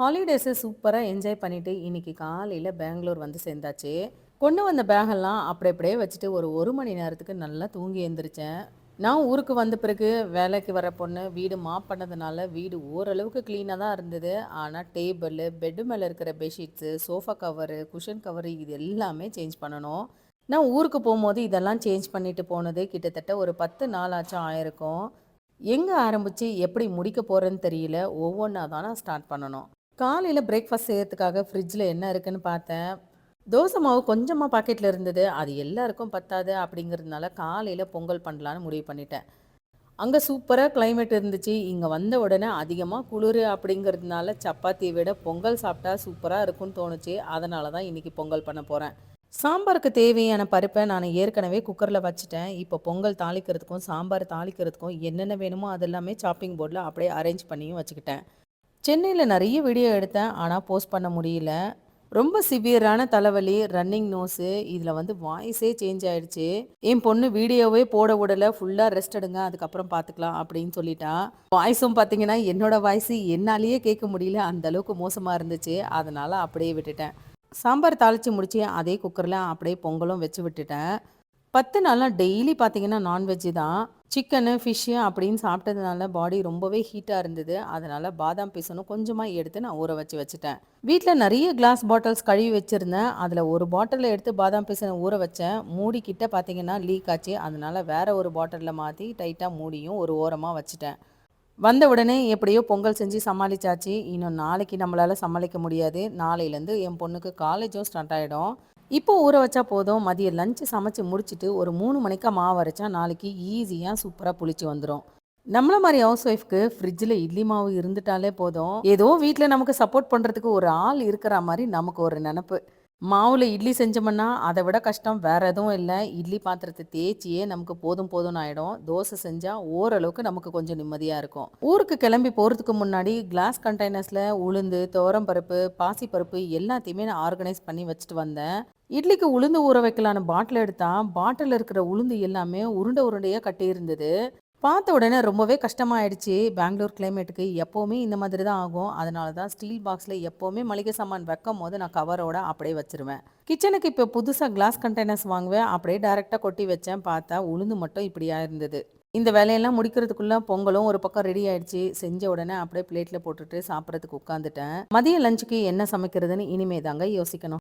ஹாலிடேஸை சூப்பராக என்ஜாய் பண்ணிவிட்டு இன்றைக்கி காலையில் பெங்களூர் வந்து சேர்ந்தாச்சு. கொண்டு வந்த பேகெல்லாம் அப்படி அப்படியே வச்சுட்டு ஒரு ஒரு மணி நேரத்துக்கு நல்லா தூங்கி எழுந்திரிச்சேன் நான் ஊருக்கு வந்த பிறகு வேலைக்கு வர பொண்ணு வீடு மாப் பண்ணதுனால வீடு ஓரளவுக்கு க்ளீனாக தான் இருந்தது. ஆனால் டேபிள் பெட்டு மேலே இருக்கிற bedsheets sofa cover cushion cover இது எல்லாமே சேஞ்ச் பண்ணணும். நான் ஊருக்கு போகும்போது இதெல்லாம் சேஞ்ச் பண்ணிட்டு போனது கிட்டத்தட்ட ஒரு பத்து நாள் ஆச்சும் ஆயிருக்கும். எங்கே ஆரம்பித்து எப்படி முடிக்க போகிறேன்னு தெரியல. ஒவ்வொன்றா தான் நான் ஸ்டார்ட் பண்ணணும். காலையில் பிரேக்ஃபாஸ்ட் செய்யறதுக்காக ஃப்ரிட்ஜில் என்ன இருக்குன்னு பார்த்தேன். தோசை மாவு கொஞ்சமாக பாக்கெட்டில் இருந்தது. அது எல்லாருக்கும் பத்தாது அப்படிங்கிறதுனால காலையில் பொங்கல் பண்ணலான்னு முடிவு பண்ணிட்டேன். அங்கே சூப்பராக கிளைமேட் இருந்துச்சு. இங்கே வந்த உடனே அதிகமாக குளிர் அப்படிங்கிறதுனால சப்பாத்தியை விட பொங்கல் சாப்பிட்டா சூப்பராக இருக்கும்னு தோணுச்சு. அதனால தான் இன்றைக்கி பொங்கல் பண்ண போகிறேன் சாம்பாருக்கு தேவையான பருப்பை நான் ஏற்கனவே குக்கரில் வச்சுட்டேன். இப்போ பொங்கல் தாளிக்கிறதுக்கும் சாம்பார் தாளிக்கிறதுக்கும் என்னென்ன வேணுமோ அதெல்லாமே சாப்பிங் போர்டில் அப்படியே அரேஞ்ச் பண்ணியும் வச்சுக்கிட்டேன். சென்னையில் நிறைய வீடியோ எடுத்தேன். ஆனால் போஸ்ட் பண்ண முடியல. ரொம்ப சிவியரான தலைவலி ரன்னிங் நோஸு இதில் வந்து வாய்ஸே சேஞ்ச் ஆயிடுச்சு. என் பொண்ணு வீடியோவே போட விடலை. ஃபுல்லாக ரெஸ்ட் எடுங்க அதுக்கப்புறம் பார்த்துக்கலாம் அப்படின்னு சொல்லிட்டா. வாய்ஸும் பார்த்தீங்கன்னா என்னோட வாய்ஸ் என்னாலேயே கேட்க முடியல. அந்த அளவுக்கு மோசமாக இருந்துச்சு. அதனால் அப்படியே விட்டுட்டேன். சாம்பார் தாளித்து முடித்து அதே குக்கரில் அப்படியே பொங்கலும் வச்சு விட்டுட்டேன். பத்து நாளாக டெய்லி பார்த்தீங்கன்னா நான்வெஜ்ஜு தான். சிக்கனு ஃபிஷ்ஷு அப்படின்னு சாப்பிட்டதுனால பாடி ரொம்பவே ஹீட்டாக இருந்தது. அதனால் பாதாம் பீசனும் கொஞ்சமாக எடுத்து நான் ஊற வச்சு வச்சுட்டேன். வீட்டில் நிறைய கிளாஸ் பாட்டில்ஸ் கழுவி வச்சுருந்தேன். அதில் ஒரு பாட்டிலில் எடுத்து பாதாம் பீசனை ஊற வச்சேன். மூடி பார்த்தீங்கன்னா லீக் ஆச்சு. அதனால் வேறு ஒரு பாட்டிலில் மாற்றி டைட்டாக மூடியும் ஒரு ஓரமாக வச்சுட்டேன். வந்த உடனே எப்படியோ பொங்கல் செஞ்சு சமாளிச்சாச்சு. இன்னும் நாளைக்கு நம்மளால் சமாளிக்க முடியாது. நாளையிலேருந்து என் பொண்ணுக்கு காலேஜும் ஸ்டார்ட் ஆகிடும் இப்போ ஊற வச்சா போதும். மதியம் லஞ்சு சமைச்சு முடிச்சுட்டு ஒரு மூணு மணிக்கா மாவு அரைச்சா நாளைக்கு ஈஸியாக சூப்பராக புளிச்சு வந்துடும் நம்மள மாதிரி ஹவுஸ் ஒய்ஃப்க்கு ஃப்ரிட்ஜில் இட்லி மாவு இருந்துட்டாலே போதும். ஏதோ வீட்டில் நமக்கு சப்போர்ட் பண்ணுறதுக்கு ஒரு ஆள் இருக்கிற மாதிரி நமக்கு ஒரு நினப்பு. மாவில் இட்லி செஞ்சோம்னா அதை விட கஷ்டம். வேறு எதுவும் இல்லை. இட்லி பாத்திரத்தை தேய்ச்சியே நமக்கு போதும் போதும்னு ஆகிடும் தோசை செஞ்சால் ஓரளவுக்கு நமக்கு கொஞ்சம் நிம்மதியாக இருக்கும். ஊருக்கு கிளம்பி போகிறதுக்கு முன்னாடி கிளாஸ் கண்டெய்னர்ஸில் உளுந்து துவரம்பருப்பு பாசிப்பருப்பு எல்லாத்தையுமே நான் ஆர்கனைஸ் பண்ணி வச்சுட்டு வந்தேன். இட்லிக்கு உளுந்து ஊற வைக்கலான்னு பாட்டில் எடுத்தால் பாட்டில் இருக்கிற உளுந்து எல்லாமே உருண்டை உருண்டையாக கட்டியிருந்தது. பார்த்த உடனே ரொம்பவே கஷ்டமாயிடுச்சு. பெங்களூர் கிளைமேட்டுக்கு எப்போவுமே இந்த மாதிரி தான் ஆகும். அதனால தான் ஸ்டீல் பாக்ஸில் எப்போவுமே மளிகை சாமான் வைக்கும் போது நான் கவரோட அப்படியே வச்சிருவேன். கிச்சனுக்கு இப்போ புதுசாக கிளாஸ் கண்டெய்னர்ஸ் வாங்குவேன். அப்படியே டைரெக்டாக கொட்டி வச்சேன். பார்த்தா உளுந்து மட்டும் இப்படியா இருந்தது. இந்த வேலையெல்லாம் முடிக்கிறதுக்குள்ளே பொங்கலும் ஒரு பக்கம் ரெடி ஆயிடுச்சு. செஞ்ச உடனே அப்படியே பிளேட்டில் போட்டுட்டு சாப்பிட்றதுக்கு உட்காந்துட்டேன் மதிய லஞ்சுக்கு என்ன சமைக்கிறதுன்னு இனிமே தாங்க யோசிக்கணும்.